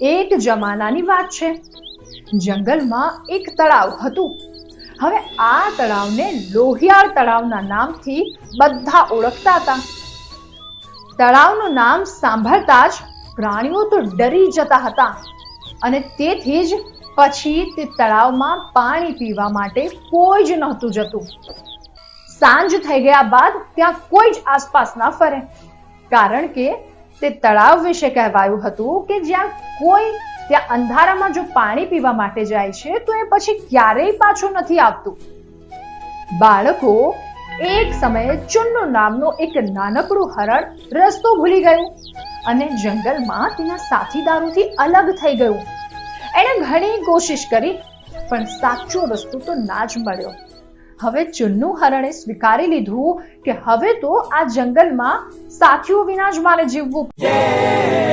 એક જમાનાની વાત છે. જંગલમાં એક તળાવ હતું. હવે આ તળાવને લોહિયાળ તળાવના નામથી બધા ઓળખતા હતા. તળાવનું નામ સાંભળતા જ પ્રાણીઓ તો ડરી જતા હતા. અને તેથી જ પછી તે તળાવમાં પાણી પીવા માટે કોઈ જ નહોતું જતું. સાંજ થઈ ગયા બાદ ત્યાં કોઈ જ આસપાસ ના ફરે. કારણ કે તે તળાવ વિશે કહેવાયું હતું કે જ્યાં કોઈ, ત્યાં અંધારામાં જો પાણી પીવા માટે જાય છે, તો એ પછી ક્યારેય પાછું નથી આવતું. બાળકો, એક સમયે ચુન્નુ નામનું એક નાનકડું હરણ રસ્તો ભૂલી ગયું અને જંગલમાં તેના સાથીદારોથી અલગ થઈ ગયું. એણે ઘણી કોશિશ કરી, પણ સાચો રસ્તો તો ના જ મળ્યો. હવે ચુન્નુ હરણે સ્વીકારી લીધું કે હવે તો આ જંગલમાં સાથીઓ વિના જ મારે જીવવું